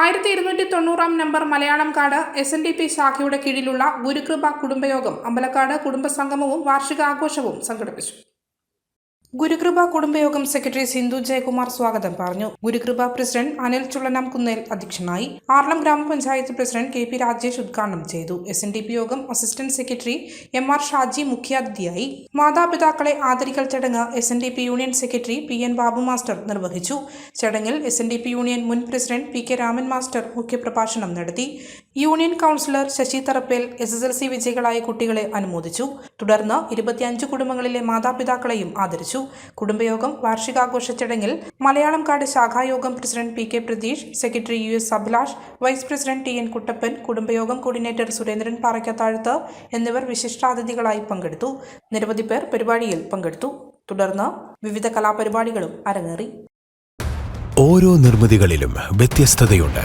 ആയിരത്തി ഇരുന്നൂറ്റി തൊണ്ണൂറാം നമ്പർ മലയാളം കാട് എസ് എൻ ഡി പി ശാഖയുടെ കീഴിലുള്ള ഗുരുകൃപ കുടുംബയോഗം അമ്പലക്കാട് കുടുംബസംഗമവും വാർഷികാഘോഷവും സംഘടിപ്പിച്ചു. ഗുരുകൃപ കുടുംബയോഗം സെക്രട്ടറി സിന്ധു ജയകുമാർ സ്വാഗതം പറഞ്ഞു. ഗുരുകൃപ പ്രസിഡന്റ് അനിൽ ചുള്ളനാം കുന്നേൽ അധ്യക്ഷനായി ആർളം ഗ്രാമപഞ്ചായത്ത് പ്രസിഡന്റ് കെ പി രാജേഷ് ഉദ്ഘാടനം ചെയ്തു. എസ് എൻ ഡി പി യോഗം assistant secretary M R Shaji മുഖ്യാതിഥിയായി മാതാപിതാക്കളെ ആദരിക്കൽ ചടങ്ങ് S N D P union secretary P N Babu master നിർവഹിച്ചു. ചടങ്ങിൽ S N D P union മുൻ president P K Raman master മുഖ്യപ്രഭാഷണം നടത്തി. Union councillor Sasi Tharappel S S L C വിജയികളായ കുട്ടികളെ അനുമോദിച്ചു. തുടർന്ന് ഇരുപത്തിയഞ്ച് കുടുംബങ്ങളിലെ മാതാപിതാക്കളെയും ആദരിച്ചു. കുടുംബയോഗം വാർഷികാഘോഷ ചടങ്ങിൽ മലയാളം കാട് ശാഖായോഗം president P K Pratheesh secretary U S Abhilash vice president T N Kuttappan കുടുംബയോഗം coordinator Surendran പാറയ്ക്കത്താഴത്ത് എന്നിവർ വിശിഷ്ടാതിഥികളായി പങ്കെടുത്തു. നിരവധി പേർ പരിപാടിയിൽ പങ്കെടുത്തു. തുടർന്ന് വിവിധ കലാപരിപാടികളും അരങ്ങേറി. ഓരോ നിർമ്മിതികളിലും വ്യത്യസ്തതയുണ്ട്.